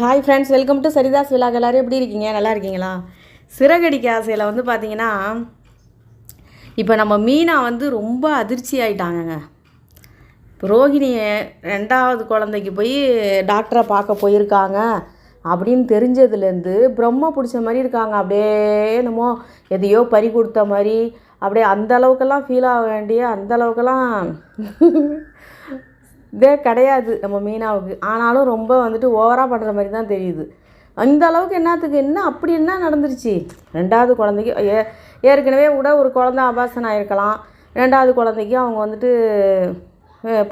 Hi friends welcome to Saritha's vlog எல்லோரும் எப்படி இருக்கீங்க? நல்லா இருக்கீங்களா? சிறகடிக்க ஆசையில் வந்து பார்த்தீங்கன்னா இப்போ நம்ம மீனா வந்து ரொம்ப அதிர்ச்சி ஆகிட்டாங்கங்க இப்போ ரெண்டாவது குழந்தைக்கு போய் டாக்டரை பார்க்க போயிருக்காங்க அப்படின்னு தெரிஞ்சதுலேருந்து பிரம்ம பிடிச்ச மாதிரி இருக்காங்க. அப்படியே என்னமோ எதையோ பறி கொடுத்த மாதிரி அப்படியே அந்த அளவுக்கெல்லாம் ஃபீல் ஆக வேண்டிய அந்த அளவுக்கெல்லாம் இதே கிடையாது நம்ம மீனாவுக்கு. ஆனாலும் ரொம்ப வந்துட்டு ஓவராக பண்ணுற மாதிரி தான் தெரியுது. அந்த அளவுக்கு என்னத்துக்கு என்ன அப்படி என்ன நடந்துருச்சு? ரெண்டாவது குழந்தைக்கு ஏ ஏற்கனவே கூட ஒரு குழந்த அபாசன் ஆகிருக்கலாம் ரெண்டாவது குழந்தைக்கு அவங்க வந்துட்டு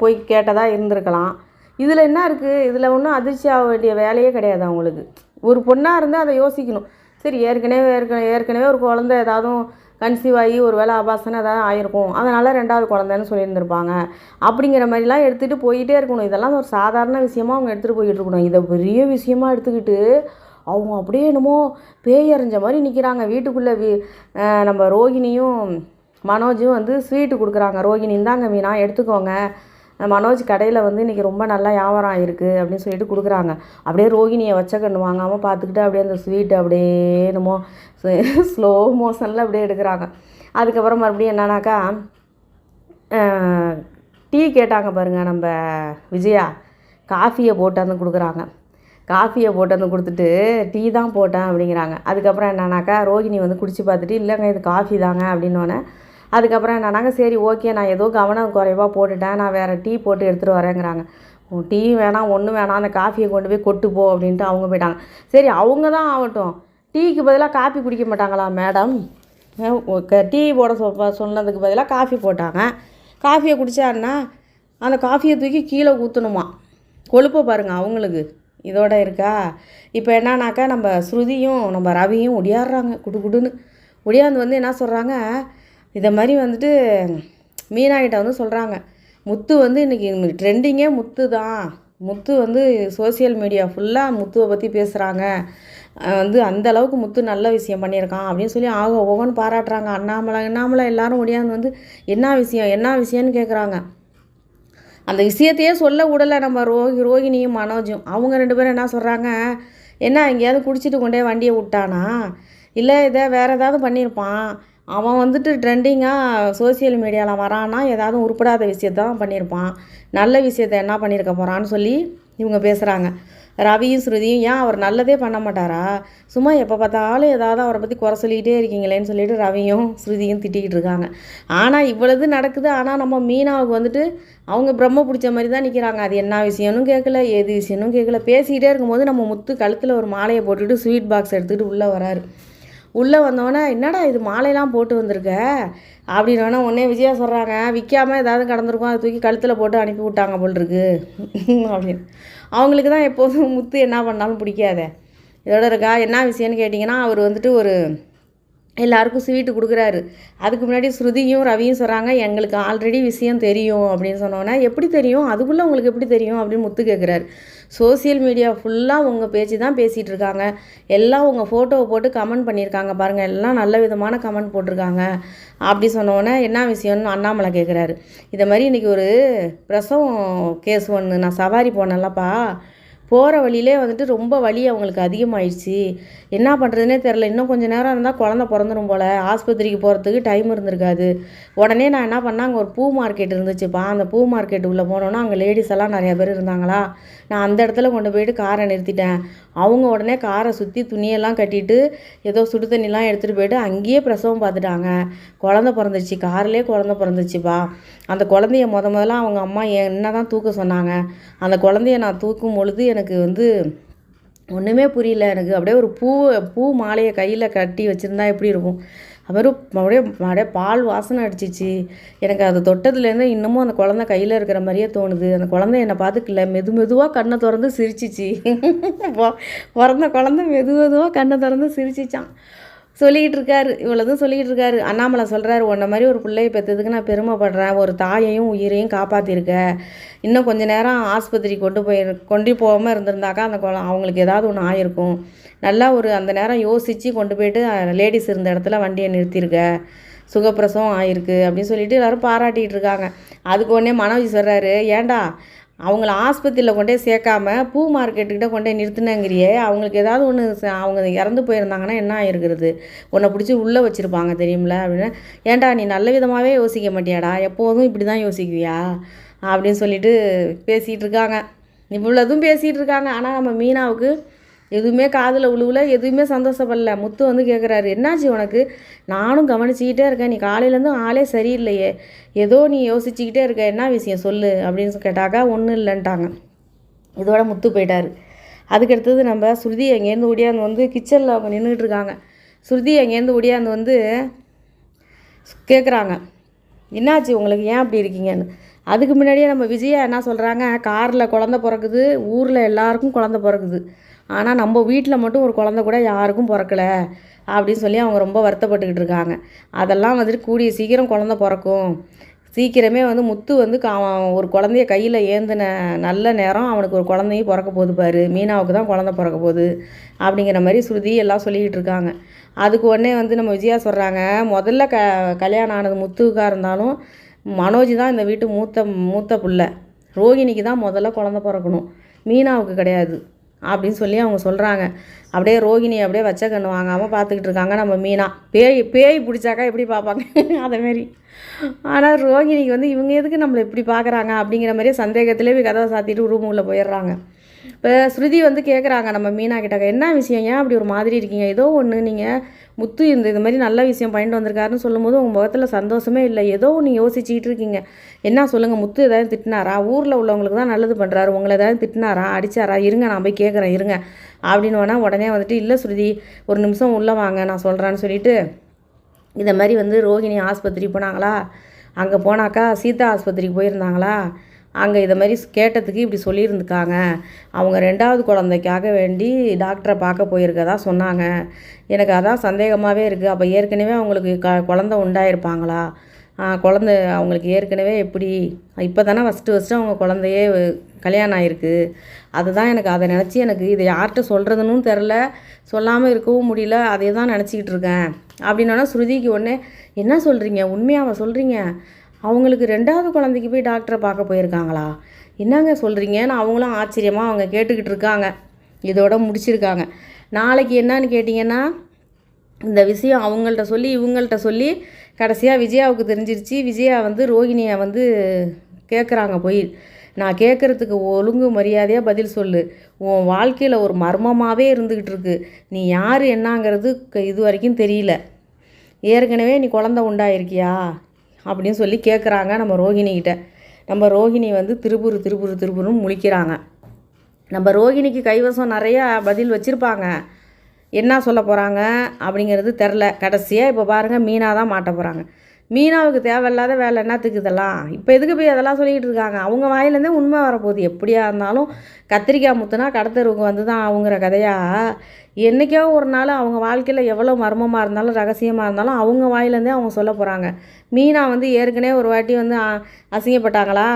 போய் கேட்டதாக இருந்திருக்கலாம். இதில் என்ன இருக்குது இதில் ஒன்றும் அதிர்ச்சி ஆக வேண்டிய வேலையே கிடையாது அவங்களுக்கு. ஒரு பொண்ணாக இருந்தால் அதை யோசிக்கணும். சரி ஏற்கனவே ஏற்கனவே ஏற்கனவே ஒரு குழந்த ஏதாவது கன்சீவ் ஆகி ஒரு வேளை அபாசனம் ஏதாவது ஆயிருக்கும். அதனால் ரெண்டாவது குழந்தைன்னு சொல்லியிருந்திருப்பாங்க. அப்படிங்கிற மாதிரிலாம் எடுத்துகிட்டு போயிட்டே இருக்கணும். இதெல்லாம் ஒரு சாதாரண விஷயமா அவங்க எடுத்துகிட்டு போயிட்டு இருக்கணும். இதை பெரிய விஷயமா எடுத்துக்கிட்டு அவங்க அப்படியே என்னமோ பேய் அறிஞ்ச மாதிரி நிற்கிறாங்க வீட்டுக்குள்ளே வீ நம்ம ரோகிணியும் மனோஜும் வந்து ஸ்வீட்டு கொடுக்குறாங்க. ரோகிணி இந்தாங்க மீனா எடுத்துக்கோங்க. மனோஜ் கடையில் வந்து இன்றைக்கி ரொம்ப நல்லா வியாபாரம் ஆயிருக்கு அப்படின்னு சொல்லிட்டு கொடுக்குறாங்க. அப்படியே ரோகிணியை வச்ச கண்ணு வாங்காமல் பார்த்துக்கிட்டு அப்படியே அந்த ஸ்வீட் அப்படியே என்னமோ ஸ்லோ மோஷனில் அப்படியே எடுக்கிறாங்க. அதுக்கப்புறம் மறுபடியும் என்னன்னாக்கா டீ கேட்டாங்க பாருங்கள் நம்ம விஜயா. காஃபியை போட்டு வந்து கொடுக்குறாங்க. காஃபியை போட்டு வந்து கொடுத்துட்டு டீ தான் போட்டேன் அப்படிங்கிறாங்க. அதுக்கப்புறம் என்னன்னாக்கா ரோகிணி வந்து குடிச்சு பார்த்துட்டு இல்லைங்க இது காஃபி தாங்க அப்படின்னோடனே அதுக்கப்புறம் என்னன்னாங்க சரி ஓகே நான் ஏதோ கவனம் குறைவாக போட்டுட்டேன் நான் வேறு டீ போட்டு எடுத்துகிட்டு வரேங்கிறாங்க. டீ வேணாம் ஒன்றும் வேணாம் அந்த காஃபியை கொண்டு போய் கொட்டு போ அப்படின்ட்டு அவங்க போயிட்டாங்க. சரி அவங்க தான் ஆகட்டும். டீக்கு பதிலாக காஃபி குடிக்க மாட்டாங்களா மேடம் டீ போட சொ சொன்னதுக்கு பதிலாக காஃபி போட்டாங்க. காஃபியை குடித்தாருன்னா அந்த காஃபியை தூக்கி கீழே ஊற்றணுமா கொழுப்பை பாருங்கள் அவங்களுக்கு. இதோட இருக்கா? இப்போ என்னன்னாக்கா நம்ம ஸ்ருதியும் நம்ம ரவியும் ஒடியாடுறாங்க குடு குடுன்னு. ஒடியாந்து வந்து என்ன சொல்கிறாங்க இதை மாதிரி வந்துட்டு மீனாகிட்ட வந்து சொல்கிறாங்க முத்து வந்து இன்றைக்கி ட்ரெண்டிங்கே முத்து தான். முத்து வந்து சோஷியல் மீடியா ஃபுல்லாக முத்துவை பற்றி பேசுகிறாங்க வந்து அந்த அளவுக்கு முத்து நல்ல விஷயம் பண்ணியிருக்கான் அப்படின்னு சொல்லி ஆக ஒவ்வொன்று பாராட்டுறாங்க. அண்ணாமலை அண்ணாமலை எல்லாரும் ஒடியாந்து வந்து என்ன விஷயம் என்ன விஷயம்னு கேட்குறாங்க அந்த விஷயத்தையே சொல்ல விடலை நம்ம ரோகி ரோஹிணியும் மனோஜும். அவங்க ரெண்டு பேரும் என்ன சொல்கிறாங்க என்ன எங்கேயாவது குடிச்சிட்டு கொண்டே வண்டியை விட்டானா? இல்லை இதை வேறு ஏதாவது பண்ணியிருப்பான். அவன் வந்துட்டு ட்ரெண்டிங்காக சோஷியல் மீடியாவில் வரான்னா ஏதாவது உருப்படாத விஷயத்தான் பண்ணியிருப்பான். நல்ல விஷயத்த என்ன பண்ணியிருக்க போகிறான்னு சொல்லி இவங்க பேசுகிறாங்க ரவியும் ஸ்ருதியும் ஏன் அவர் நல்லதே பண்ண மாட்டாரா? சும்மா எப்போ பார்த்தாலும் ஏதாவது அவரை பற்றி குறை சொல்லிக்கிட்டே இருக்கீங்களேன்னு சொல்லிட்டு ரவியும் ஸ்ருதியும் திட்டிக்கிட்டு இருக்காங்க. ஆனால் இவ்வளவு நடக்குது. ஆனால் நம்ம மீனாவுக்கு வந்துட்டு அவங்க பிரம்ம பிடிச்ச மாதிரி தான் நிற்கிறாங்க அது என்ன விஷயம்னு கேட்கல ஏது விஷயம்னு கேட்கல பேசிக்கிட்டே இருக்கும்போது நம்ம முத்து கழுத்தில் ஒரு மாலையை போட்டுட்டு ஸ்வீட் பாக்ஸ் எடுத்துக்கிட்டு உள்ளே வராரு. உள்ளே வந்தோடனே என்னடா இது மாலையெல்லாம் போட்டு வந்திருக்க? அப்படின்னோடனே உடனே விஜயா சொல்கிறாங்க விற்காமல் ஏதாவது கடந்திருக்கும் அதை தூக்கி கழுத்தில் போட்டு அனுப்பி விட்டாங்க போல் இருக்கு அப்படின்னு. அவங்களுக்கு தான் எப்போதும் முத்து என்ன பண்ணாலும் பிடிக்காத. இதோட இருக்கா என்ன விஷயம்னு கேட்டிங்கன்னா அவர் வந்துட்டு ஒரு எல்லாருக்கும் ஸ்வீட்டு கொடுக்குறாரு. அதுக்கு முன்னாடி ஸ்ருதியும் ரவியும் சொல்கிறாங்க எங்களுக்கு ஆல்ரெடி விஷயம் தெரியும். அப்படின்னு சொன்னோன்னே எப்படி தெரியும்? அதுக்குள்ளே உங்களுக்கு எப்படி தெரியும்? அப்படின்னு முத்து கேட்குறாரு சோஷியல் மீடியா ஃபுல்லாக உங்கள் பேச்சு தான் பேசிகிட்டு இருக்காங்க எல்லாம் உங்கள் ஃபோட்டோவை போட்டு கமெண்ட் பண்ணியிருக்காங்க பாருங்கள் எல்லாம் நல்ல விதமான கமெண்ட் போட்டிருக்காங்க. அப்படி சொன்னோன்னே என்ன விஷயம்னு அண்ணாமலை கேட்குறாரு இதை மாதிரி இன்றைக்கி ஒரு பிரசவம் கேஸ் ஒன்று நான் சவாரி போனேன்லப்பா. போகிற வழியிலே வந்துட்டு ரொம்ப வலி அவங்களுக்கு அதிகமாயிடுச்சு. என்ன பண்ணுறதுனே தெரில இன்னும் கொஞ்சம் நேரம் இருந்தால் குழந்த பிறந்துடும் போல். ஆஸ்பத்திரிக்கு போகிறதுக்கு டைம் இருந்திருக்காது. உடனே நான் என்ன பண்ணேன்? அங்கே ஒரு பூ மார்க்கெட் இருந்துச்சுப்பா. அந்த பூ மார்க்கெட் உள்ளே போனோன்னா அங்கே லேடிஸ் எல்லாம் நிறையா பேர் இருந்தாங்களா? நான் அந்த இடத்துல கொண்டு போயிட்டு காரை நிறுத்திட்டேன். அவங்க உடனே காரை சுற்றி துணியெல்லாம் கட்டிட்டு ஏதோ சுடு தண்ணிலாம் எடுத்துகிட்டு போயிட்டு அங்கேயே பிரசவம் பார்த்துட்டாங்க. குழந்த பிறந்துச்சு. கார்லேயே குழந்த பிறந்துச்சுப்பா. அந்த குழந்தைய முத முதல்ல அவங்க அம்மா என்ன தான் தூக்க சொன்னாங்க. அந்த குழந்தைய நான் தூக்கும் பொழுது எனக்கு எனக்கு வந்து ஒன்றுமே புரியல. எனக்கு அப்படியே ஒரு பூ பூ மாலையை கையில் கட்டி வச்சுருந்தா எப்படி இருக்கும்? அப்புறம் அப்படியே அப்படியே பால் வாசனை அடிச்சிச்சு. எனக்கு அது தொட்டதுலேருந்து இன்னமும் அந்த குழந்தை கையில் இருக்கிற மாதிரியே தோணுது. அந்த குழந்தை என்னை பார்த்துக்கல. மெது மெதுவாக கண்ணை திறந்து சிரிச்சிச்சு. பிறந்த குழந்தை மெது மெதுவாக கண்ணை திறந்து சிரிச்சிச்சான் சொல்லிக்கிட்டு இருக்காரு இவ்வளோதும் சொல்லிக்கிட்டு இருக்காரு அண்ணாமலை சொல்கிறாரு உன்ன மாதிரி ஒரு பிள்ளையை பெற்றதுக்கு நான் பெருமைப்படுறேன். ஒரு தாயையும் உயிரையும் காப்பாற்றிருக்க இன்னும் கொஞ்ச நேரம் ஆஸ்பத்திரி கொண்டு போய் கொண்டு போகாமல் இருந்திருந்தாக்கா அந்த குழ அவங்களுக்கு ஏதாவது ஒன்று ஆயிருக்கும். நல்லா ஒரு அந்த நேரம் யோசித்து கொண்டு போயிட்டு லேடிஸ் இருந்த இடத்துல வண்டியை நிறுத்தியிருக்க சுகப்பிரசவம் ஆயிருக்கு. அப்படின்னு சொல்லிட்டு எல்லாரும் பாராட்டிகிட்டு இருக்காங்க அதுக்கு உடனே மனோஜ் சொல்கிறாரு ஏன்டா அவங்கள ஆஸ்பத்திரியில் கொண்டே சேர்க்காம பூ மார்க்கெட்டுக்கிட்ட கொண்டே நிறுத்தினங்கிறியே அவங்களுக்கு ஏதாவது ஒன்று அவங்க இறந்து போயிருந்தாங்கன்னா என்ன ஆயிருக்கிறது? உன்னை பிடிச்சி உள்ளே வச்சுருப்பாங்க தெரியுமில அப்படின்னு. ஏன்டா நீ நல்ல விதமாகவே யோசிக்க மாட்டியாடா? எப்போதும் இப்படி தான் யோசிக்குவியா? அப்படின்னு சொல்லிட்டு பேசிகிட்டு இருக்காங்க. இவ்வளோதும் பேசிகிட்டு இருக்காங்க. ஆனால் நம்ம மீனாவுக்கு எதுவுமே காதில் உழுவுல எதுவுமே சந்தோஷப்படல. முத்து வந்து கேட்குறாரு என்னாச்சு உனக்கு? நானும் கவனிச்சிக்கிட்டே இருக்கேன். நீ காலையிலேருந்து ஆளே சரியில்லையே. ஏதோ நீ யோசிச்சுக்கிட்டே இருக்க. என்ன விஷயம் சொல்லு? அப்படின்னு கேட்டாக்கா ஒன்றும் இல்லைன்ட்டாங்க. இதோட முத்து போயிட்டார். அதுக்கடுத்தது நம்ம ஸ்ருதி அங்கேருந்து ஒடியாந்து வந்து கிச்சனில் அவங்க நின்றுட்டு இருக்காங்க. ஸ்ருதி அங்கேருந்து ஒடியாந்து வந்து கேட்குறாங்க என்னாச்சு? உங்களுக்கு ஏன் அப்படி இருக்கீங்கன்னு? அதுக்கு முன்னாடியே நம்ம விஜயா என்ன சொல்கிறாங்க காரில் குழந்த பிறக்குது ஊரில் எல்லாருக்கும் குழந்த பிறக்குது. ஆனால் நம்ம வீட்டில் மட்டும் ஒரு குழந்த கூட யாருக்கும் பிறக்கல அப்படின்னு சொல்லி அவங்க ரொம்ப வருத்தப்பட்டுக்கிட்டு இருக்காங்க. அதெல்லாம் வந்துட்டு கூடிய சீக்கிரம் குழந்த பிறக்கும். சீக்கிரமே வந்து முத்து வந்து கா ஒரு குழந்தைய கையில் ஏந்தின நல்ல நேரம் அவனுக்கு ஒரு குழந்தையும் பிறக்க போகுது பாரு. மீனாவுக்கு தான் குழந்த பிறக்க போகுது அப்படிங்கிற மாதிரி ஸ்ருதி எல்லாம் சொல்லிக்கிட்டு இருக்காங்க. அதுக்கு உடனே வந்து நம்ம விஜயா சொல்கிறாங்க முதல்ல க கல்யாணம் ஆனது முத்துக்காக இருந்தாலும் மனோஜ் தான் இந்த வீட்டு மூத்த மூத்த பிள்ளை. ரோகிணிக்கு தான் முதல்ல குழந்த பிறக்கணும். மீனாவுக்கு கிடையாது. அப்படின்னு சொல்லி அவங்க சொல்கிறாங்க அப்படியே ரோகிணி அப்படியே வச்ச கண்ணு வாங்காமல் பார்த்துக்கிட்டு இருக்காங்க. நம்ம மீனா. பேய் பேய் பிடிச்சாக்கா எப்படி பார்ப்பாங்க? அதேமாரி ஆனால் ரோகிணிக்கு வந்து இவங்க எதுக்கு நம்மளை இப்படி பார்க்குறாங்க? அப்படிங்கிற மாதிரியே சந்தேகத்திலே போய் கதவை சாத்திட்டு ரூம் போயிடுறாங்க. இப்போ ஸ்ருதி வந்து கேட்குறாங்க நம்ம மீனா கிட்ட என்ன விஷயம்? ஏன் அப்படி ஒரு மாதிரி இருக்கீங்க? ஏதோ ஒன்று நீங்கள் முத்து இந்த இது மாதிரி நல்ல விஷயம் பண்ணிட்டு வந்திருக்காருன்னு சொல்லும்போது உங்கள் முகத்தில் சந்தோஷமே இல்லை. ஏதோ ஒன்று யோசிச்சுக்கிட்டு இருக்கீங்க. என்ன சொல்லுங்கள் முத்து ஏதாவது திட்டினாரா? ஊரில் உள்ளவங்களுக்கு தான் நல்லது பண்ணுறாரு உங்களை ஏதாவது திட்டினாரா? அடித்தாரா இருங்க நான் போய் கேட்குறேன் இருங்க. அப்படின்னு வேணால் உடனே வந்துட்டு இல்லை ஸ்ருதி ஒரு நிமிஷம் உள்ளே வாங்க நான் சொல்கிறேன்னு சொல்லிட்டு இதை மாதிரி வந்து ரோகிணி ஆஸ்பத்திரி போனாங்களா? அங்கே போனாக்கா சீதா ஆஸ்பத்திரிக்கு போயிருந்தாங்களா? அங்கே இதை மாதிரி கேட்டதுக்கு இப்படி சொல்லியிருந்துக்காங்க. அவங்க ரெண்டாவது குழந்தைக்காக வேண்டி டாக்டரை பார்க்க போயிருக்கதா சொன்னாங்க. எனக்கு அதான் சந்தேகமாகவே இருக்குது அப்போ ஏற்கனவே அவங்களுக்கு க குழந்த உண்டாயிருப்பாங்களா? குழந்த அவங்களுக்கு ஏற்கனவே எப்படி? இப்போ தானே ஃபஸ்ட்டு ஃபஸ்ட்டு அவங்க குழந்தையே கல்யாணம் ஆகிருக்கு அதுதான் எனக்கு அதை நினச்சி எனக்கு இதை யார்கிட்ட சொல்கிறதுன்னு தெரில. சொல்லாமல் இருக்கவும் முடியல. அதே தான் நினச்சிக்கிட்டு இருக்கேன். அப்படின்னா ஸ்ருதிக்கு உடனே என்ன சொல்கிறீங்க உண்மையாக அவள் சொல்கிறீங்க அவங்களுக்கு ரெண்டாவது குழந்தைக்கு போய் டாக்டரை பார்க்க போயிருக்காங்களா? என்னங்க சொல்கிறீங்கன்னு அவங்களும் ஆச்சரியமாக அவங்க கேட்டுக்கிட்டு இருக்காங்க. இதோட முடிச்சிருக்காங்க. நாளைக்கு என்னன்னு கேட்டிங்கன்னா இந்த விஷயம் அவங்கள்ட்ட சொல்லி இவங்கள்ட்ட சொல்லி கடைசியாக விஜயாவுக்கு தெரிஞ்சிருச்சு. விஜயா வந்து ரோகிணியை வந்து கேட்குறாங்க போய். நான் கேட்குறதுக்கு ஒழுங்கு மரியாதையாக பதில் சொல்லு. உன் வாழ்க்கையில் ஒரு மர்மமாகவே இருந்துக்கிட்டு இருக்கு. நீ யார் என்னங்கிறது க- இது வரைக்கும் தெரியல. ஏற்கனவே நீ குழந்த உண்டாயிருக்கியா? அப்படின்னு சொல்லி கேட்குறாங்க நம்ம ரோகிணிகிட்ட. நம்ம ரோகிணி வந்து திருப்புரு திருப்புரு திருப்புருன்னு முழிக்கிறாங்க. நம்ம ரோகிணிக்கு கைவசம் நிறையா பதில் வச்சுருப்பாங்க. என்ன சொல்ல போகிறாங்க அப்படிங்கிறது தெரில கடைசியாக இப்போ பாருங்கள் மீனா தான் மாட்ட போகிறாங்க மீனாவுக்கு தேவையில்லாத வேலை என்னத்துக்கு இதெல்லாம்? இப்போ எதுக்கு போய் அதெல்லாம் சொல்லிக்கிட்டு இருக்காங்க? அவங்க வாயிலேருந்தே உண்மை வரப்போகுது. எப்படியா இருந்தாலும் கத்திரிக்காய் முத்துனா கடத்தருவங்க வந்து தான் அவங்கிற கதையாக என்றைக்கோ ஒரு நாள் அவங்க வாழ்க்கையில் எவ்வளோ மர்மமாக இருந்தாலும் ரகசியமாக இருந்தாலும் அவங்க வாயிலேருந்தே அவங்க சொல்ல போகிறாங்க மீனா வந்து ஏற்கனவே ஒரு வாட்டி வந்து அசிங்கப்பட்டாங்களா?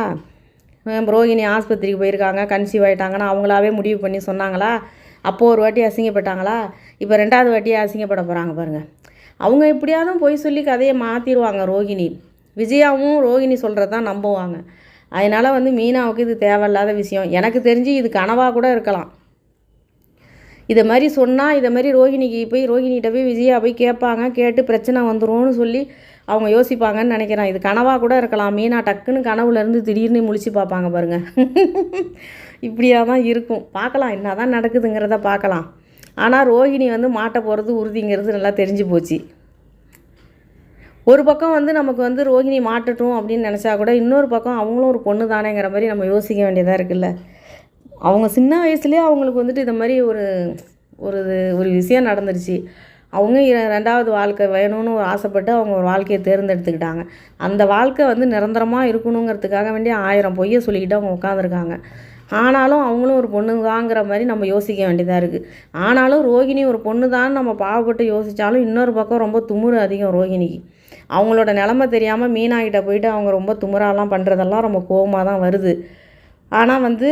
ஹம், ரோகிணி ஆஸ்பத்திரிக்கு போயிருக்காங்க கன்சீவ் ஆயிட்டாங்கன்னு அவங்களாவே முடிவு பண்ணி சொன்னாங்களா? அப்போது ஒரு வாட்டி அசிங்கப்பட்டாங்களா? இப்போ ரெண்டாவது வாட்டியே அசிங்கப்பட போகிறாங்க பாருங்கள் அவங்க எப்படியாவது போய் சொல்லி கதையை மாற்றிடுவாங்க ரோகிணி. விஜயாவும் ரோகிணி சொல்கிறது தான் நம்புவாங்க. அதனால் வந்து மீனாவுக்கு இது தேவையில்லாத விஷயம். எனக்கு தெரிஞ்சு இது கனவாக கூட இருக்கலாம். இதை மாதிரி சொன்னால் இதை மாதிரி ரோகிணிக்கு போய் ரோகிணிகிட்ட போய் விஜயா போய் கேட்பாங்க. கேட்டு பிரச்சனை வந்துடும்னு சொல்லி அவங்க யோசிப்பாங்கன்னு நினைக்கிறேன். இது கனவாக கூட இருக்கலாம். மீனா டக்குன்னு கனவுலேருந்து திடீர்னு முழிச்சு பார்ப்பாங்க பாருங்கள் இப்படியாக தான் இருக்கும். பார்க்கலாம். என்ன தான் நடக்குதுங்கிறத பார்க்கலாம். ஆனால் ரோகிணி வந்து மாட்ட போகிறது உறுதிங்கிறது நல்லா தெரிஞ்சு போச்சு. ஒரு பக்கம் வந்து நமக்கு வந்து ரோகிணி மாட்டட்டும் அப்படின்னு நினச்சா கூட இன்னொரு பக்கம் அவங்களும் ஒரு பொண்ணு தானேங்கிற மாதிரி நம்ம யோசிக்க வேண்டியதாக இருக்குல்ல. அவங்க சின்ன வயசுலேயே அவங்களுக்கு வந்துட்டு இந்த மாதிரி ஒரு ஒரு ஒரு விஷயம் நடந்துருச்சு. அவங்க ரெண்டாவது வாழ்க்கை வேணும்னு ஒரு ஆசைப்பட்டு அவங்க ஒரு வாழ்க்கையை தேர்ந்தெடுத்துக்கிட்டாங்க. அந்த வாழ்க்கை வந்து நிரந்தரமாக இருக்கணுங்கிறதுக்காக வேண்டிய ஆயிரம் பொய்யை சொல்லிக்கிட்டு அவங்க உட்காந்துருக்காங்க ஆனாலும் அவங்களும் ஒரு பொண்ணு தாங்கிற மாதிரி நம்ம யோசிக்க வேண்டியதாக இருக்குது ஆனாலும் ரோகிணி ஒரு பொண்ணு தான் நம்ம பாவப்பட்டு யோசித்தாலும் இன்னொரு பக்கம் ரொம்ப துமுறு அதிகம் ரோகிணிக்கு. அவங்களோட நிலமை தெரியாமல் மீனாகிட்ட போயிட்டு அவங்க ரொம்ப துமுறாலாம் பண்ணுறதெல்லாம் ரொம்ப கோவமாக தான் வருது. ஆனால் வந்து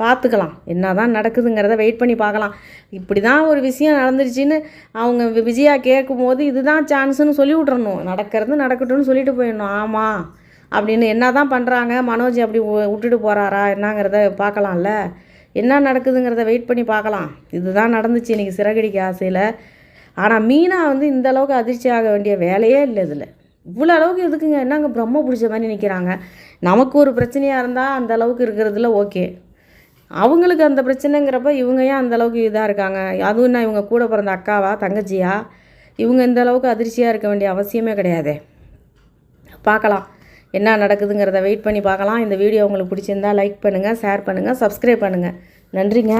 பார்த்துக்கலாம் என்ன தான் நடக்குதுங்கிறத வெயிட் பண்ணி பார்க்கலாம் இப்படி தான் ஒரு விஷயம் நடந்துருச்சுன்னு அவங்க வி- விஜயா கேட்கும்போது இதுதான் சான்ஸ்னு சொல்லி விட்றணும் நடக்கிறது நடக்கட்டும்னு சொல்லிட்டு போயிடணும். ஆமாம் அப்படின்னு என்ன தான் பண்ணுறாங்க மனோஜ் அப்படி விட்டுட்டு போகிறாரா என்னங்கிறத பார்க்கலாம்ல. என்ன நடக்குதுங்கிறத வெயிட் பண்ணி பார்க்கலாம். இதுதான் நடந்துச்சு இன்றைக்கி சிறகடிக்க ஆசையில். ஆனால் மீனா வந்து இந்த அளவுக்கு அதிர்ச்சி ஆக வேண்டிய வேலையே இல்லை இதில். இவ்வளோ அளவுக்கு எதுக்குங்க? என்னங்க பிரம்ம பிடிச்ச மாதிரி நிற்கிறாங்க நமக்கு ஒரு பிரச்சனையாக இருந்தால் அந்த அளவுக்கு இருக்கிறதுல ஓகே. அவங்களுக்கு அந்த பிரச்சனைங்கிறப்ப இவங்க ஏன் அந்த அளவுக்கு இதாக இருக்காங்க? அதுவும் என்ன இவங்க கூட பிறந்த அக்காவா தங்கச்சியா? இவங்க இந்த அளவுக்கு அதிர்ச்சியாக இருக்க வேண்டிய அவசியமே கிடையாதே. பார்க்கலாம். என்ன நடக்குதுங்கிறத வெயிட் பண்ணி பார்க்கலாம். இந்த வீடியோ உங்களுக்கு பிடிச்சிருந்தா லைக் பண்ணுங்கள் ஷேர் பண்ணுங்கள் சப்ஸ்கிரைப் பண்ணுங்கள் நன்றிங்க.